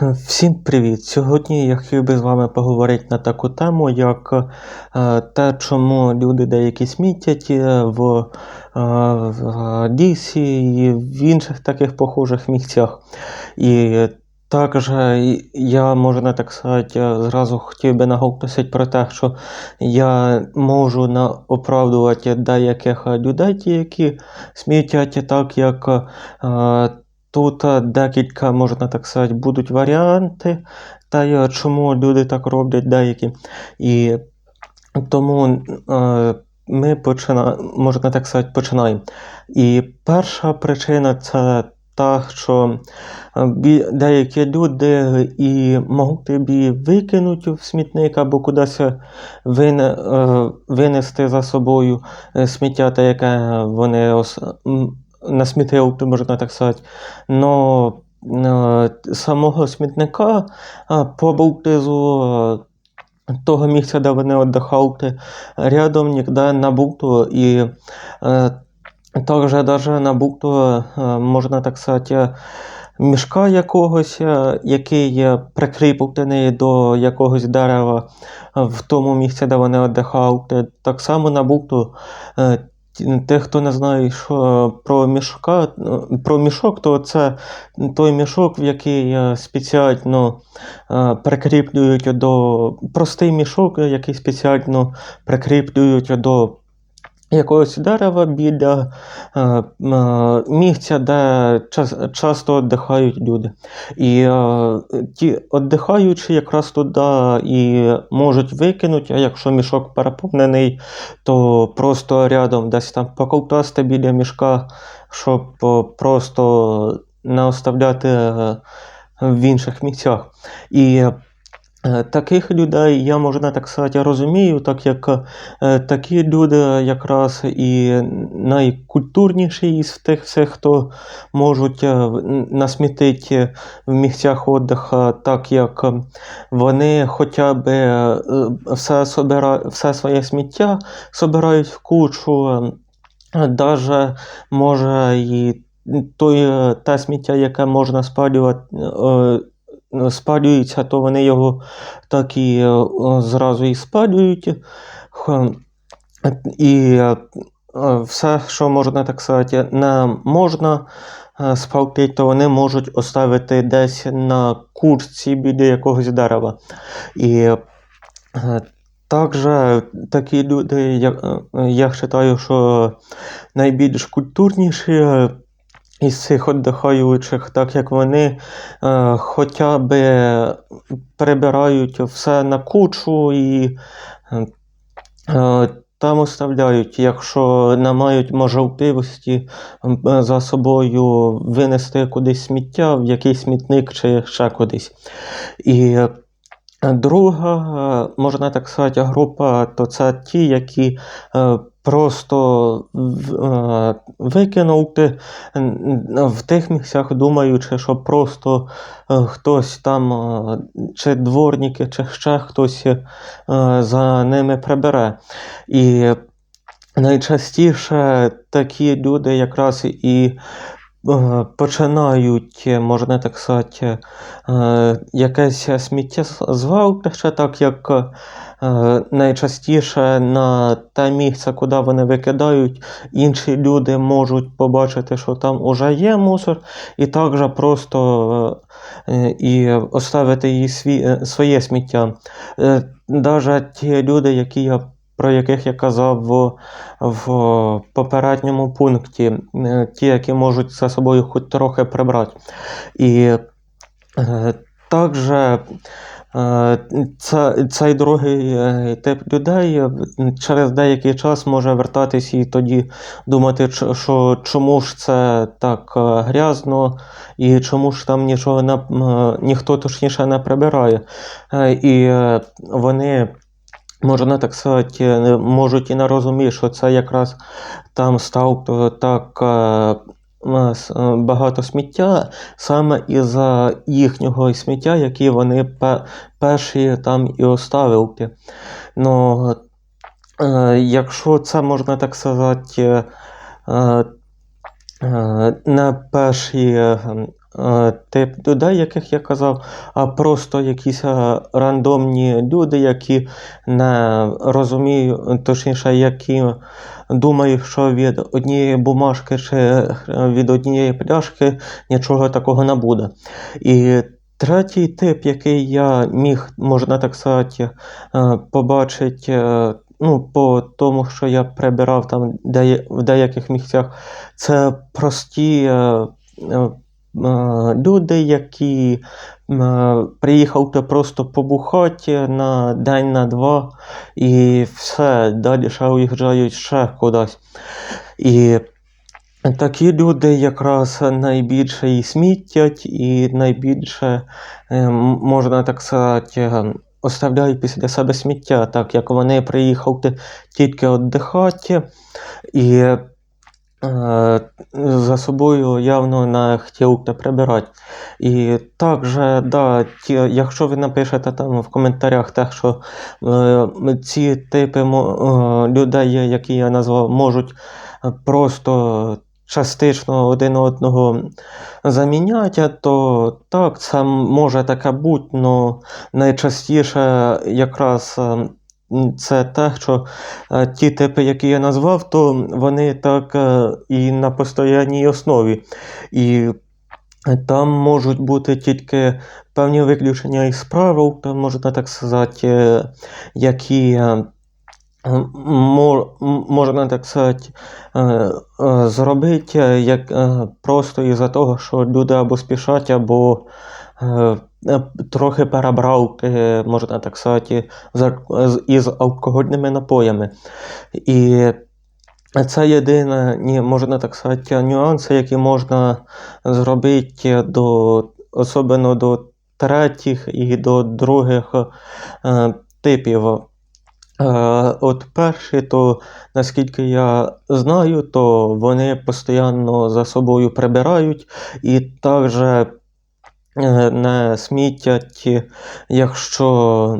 Всім привіт! Сьогодні я хотів би з вами поговорити на таку тему, як е, те, чому люди деякі смітять е, в, е, в лісі і в інших таких похожих місцях. І також я, можна так сказати, зразу хотів би наголосити про те, що я можу оправдувати деяких людей, які смітять, так як е, Тут е, декілька, можна так сказати, будуть варіанти, та е, чому люди так роблять деякі. І тому е, ми почина... можна так сказати, починаємо. І перша причина це та, що деякі люди і можуть тобі викинути в смітник або кудись вине... винести за собою сміття, те, яке вони ос... м, можна так сказати. Но е, самого смітника е, поблизу е, того місця, де вони віддихали, рядом ніде не було. І також даже не було, можна так сказати, мішка якогось, який прикріплений до якогось дерева в тому місці, де вони віддихали. Так само не було е, Тих, хто не знає, що про мішка, ну, про мішок, то це той мішок, в який е, спеціально е, прикріплюють до простий мішок, який спеціально прикріплюють до якогось дерева біля е, е, місця, де час, часто віддихають люди. І е, ті віддихаючі якраз туди і можуть викинути, а якщо мішок переповнений, то просто рядом десь там поколтасти біля мішка, щоб просто не оставляти в інших місцях. І таких людей я, можна так сказати, розумію, так як е, такі люди якраз і найкультурніші із тих всіх, хто можуть е, насмітити в місцях віддиху, так як е, вони хоча б е, все, собира... все своє сміття собирають в кучу, е, даже може і той, е, те сміття, яке можна спалювати, е, е, спалюється, то вони його так і е, зразу і спалюють. І е, все, що можна так сказати, не можна е, спалити, то вони можуть оставити десь на курці біля якогось дерева. І також такі люди, я, я вважаю, що найбільш культурніші із цих віддихаючих, так як вони е, хоча б прибирають все на кучу і е, е, там оставляють, якщо не мають можливості е, за собою винести кудись сміття, в якийсь смітник чи ще кудись. І е, друга, е, можна так сказати, група, то це ті, які е, просто е, викинути в тих місцях, думаючи, що просто е, хтось там, е, чи дворники, чи ще хтось за ними прибере. І найчастіше такі люди якраз і починають, можна так сказати, якесь сміття звалити, ще так як найчастіше на те місце, куди вони викидають, інші люди можуть побачити, що там уже є мусор, і також просто е, і оставити її сві, е, своє сміття. Е, Даже ті люди, які я, про яких я казав в, в попередньому пункті, е, ті, які можуть за собою хоч трохи прибрати. І е, також е, цей другий е, тип людей е, через деякий час може вертатись і тоді думати, що чому ж це так е, грязно, і чому ж там нічого не, ніхто точніше не прибирає. І вони, можна так сказати, можуть і не розуміти, що це якраз там став так. Е, м, с- е, Багато сміття саме із-за їхнього сміття, які вони перші там і оставили. Ну, е, якщо це можна так сказати, е, не перші тип людей, яких я казав, а просто якісь рандомні люди, які не розуміють, точніше, які думають, що від однієї бумажки чи е, від однієї пляшки нічого такого не буде. І третій тип, який я міг, можна так сказати, е, побачити. е, Ну, по тому, що я прибирав там де, в деяких місцях, це прості е, люди, які приїхали просто побухати на день на два, і все, далі ще уїжджають ще кудись. І такі люди якраз найбільше і смітять, і найбільше, е, можна так сказати, оставляють після себе сміття, так як вони приїхали тільки віддихати, за собою явно не хотів та прибирати. І також, да, ті, якщо ви напишете там в коментарях те, що е, ці типи е, людей, які я назвав, можуть е, просто частично один одного заміняти, то так, це може таке бути, але найчастіше якраз е, це те, що е, ті типи, які я назвав, то вони так е, і на постійній основі. І там можуть бути тільки певні виключення із правил, там можна так сказати, е, які е, можна так сказати, е, е, зробити е, як, е, просто із-за того, що люди або спішать, або е, е, трохи перебрали, можна так сказати, із алкогольними напоями. І це єдине, ні, можна так сказати, нюанси, які можна зробити до, особливо до третіх і до других е, типів. Е, от перші, то наскільки я знаю, то вони постійно за собою прибирають і також е, не смітять, якщо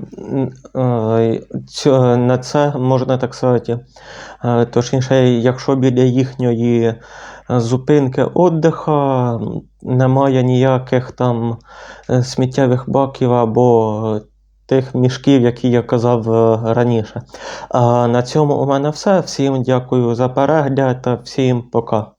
е, на це можна так сказати. Е, Точніше, якщо біля їхньої зупинки віддиха немає ніяких там сміттєвих баків або тих мішків, які я казав раніше. А на цьому у мене все. Всім дякую за перегляд всім пока.